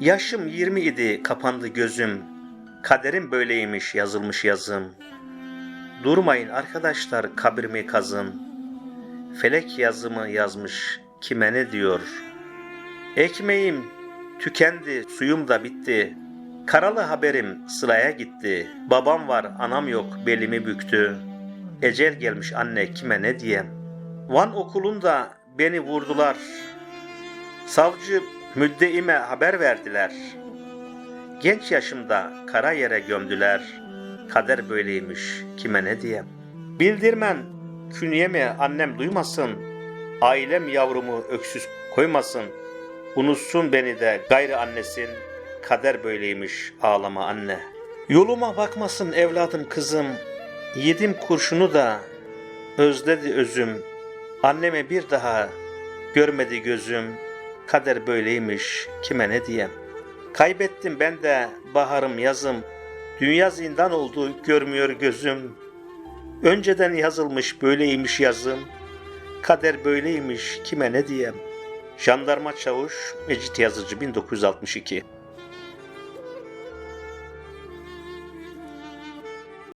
Yaşım 20 idi kapandı gözüm. Kaderim böyleymiş yazılmış yazım. Durmayın arkadaşlar kabrimi kazın. Felek yazımı yazmış kime ne diyor. Ekmeğim tükendi suyum da bitti. Karalı haberim sıraya gitti. Babam var anam yok belimi büktü. Ecel gelmiş anne kime ne diyem. Van okulunda beni vurdular. Savcı müddeime haber verdiler. Genç yaşımda kara yere gömdüler. Kader böyleymiş kime ne diyem. Bildirmen künyemi annem duymasın. Ailem yavrumu öksüz koymasın. Unutsun beni de gayrı annesin. Kader böyleymiş ağlama anne. Yoluma bakmasın evladım kızım. Yedim kurşunu da özledi özüm. Anneme bir daha görmedi gözüm. Kader böyleymiş kime ne diyem. Kaybettim ben de baharım yazım. Dünya zindan oldu görmüyor gözüm. Önceden yazılmış böyleymiş yazım. Kader böyleymiş kime ne diyem. Jandarma Çavuş Mecit Yazıcı 1962